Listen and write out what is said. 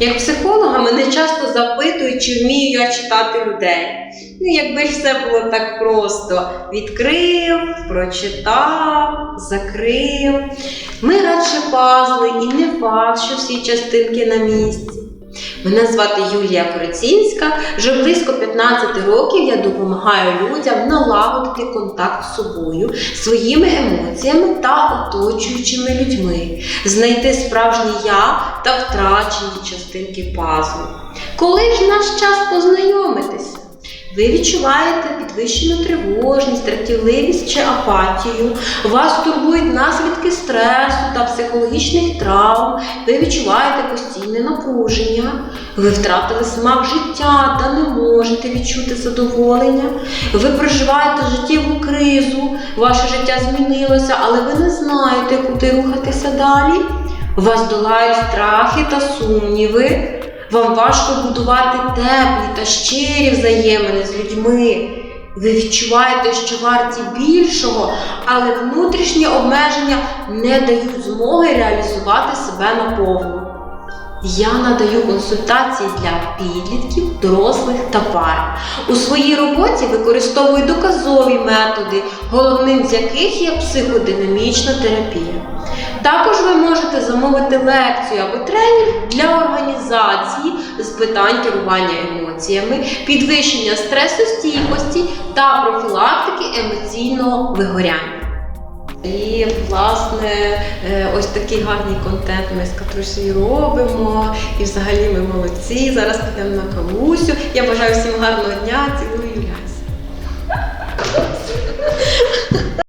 Як психолога мене часто запитують, чи вмію я читати людей. Ну, якби ж все було так просто: відкрив, прочитав, закрив. Ми радше пазли, і не факт, що всі частинки на місці. Мене звати Юлія Корицінська. Вже близько 15 років я допомагаю людям налагодити контакт з собою, своїми емоціями та оточуючими людьми, знайти справжнє я та втрачені частинки пазлу. Коли ж наш час познайомитися? Ви відчуваєте підвищену тривожність, дратівливість чи апатію, вас турбують наслідки стресу та психологічних травм, ви відчуваєте постійне напруження, ви втратили смак життя та не можете відчути задоволення, ви проживаєте життєву кризу, ваше життя змінилося, але ви не знаєте, куди рухатися далі. Вас долають страхи та сумніви. Вам важко будувати теплі та щирі взаємини з людьми. Ви відчуваєте, що варті більшого, але внутрішні обмеження не дають змоги реалізувати себе наповну. Я надаю консультації для підлітків, дорослих та пар. У своїй роботі використовую доказові методи, головним з яких є психодинамічна терапія. Також ви можете замовити лекцію або тренінг для організації з питань керування емоціями, підвищення стресостійкості та профілактики емоційного вигоряння. І, власне, е, ось такий гарний контент ми з Катрусею робимо. І взагалі ми молодці. Зараз підемо на кавусю. Я бажаю всім гарного дня. Цілую Юля.